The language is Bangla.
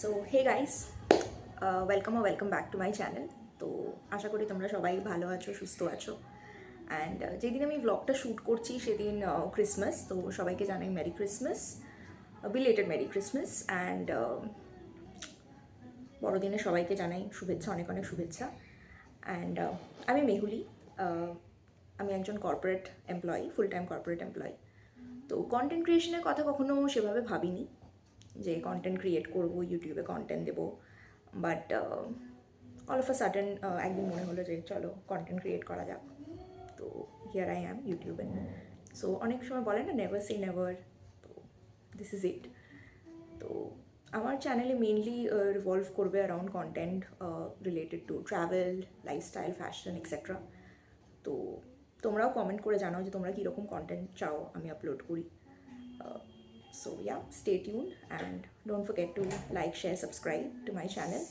So hey guys welcome O welcome back to my channel তো আশা করি তোমরা সবাই ভালো আছো, সুস্থ আছো। অ্যান্ড যেদিন আমি ব্লগটা শ্যুট করছি সেদিন ক্রিসমাস তো সবাইকে জানাই merry Christmas belated merry Christmas and বড়দিনে সবাইকে জানাই শুভেচ্ছা, অনেক অনেক শুভেচ্ছা। অ্যান্ড আমি মেহুলি আমি একজন corporate employee full time corporate employee তো কন্টেন্ট ক্রিয়েশনের কথা কখনো সেভাবে ভাবিনি। যে কন্টেন্ট ক্রিয়েট করব ইউটিউবে কন্টেন্ট দেবো। But all of a sudden একদিন মনে হলো যে চলো কন্টেন্ট ক্রিয়েট করা যাক। তো হিয়ার আই অ্যাম ইউটিউবে সো অনেক সময় বলে না নেভার সি নেভার তো দিস ইজ ইট তো আমার চ্যানেলে মেনলি রিভলভ করবে around content related to travel lifestyle fashion etcetera তো তোমরাও কমেন্ট করে জানাও যে তোমরা কীরকম কন্টেন্ট চাও আমি আপলোড করি। So yeah, stay tuned and don't forget to like, share, subscribe to my channel.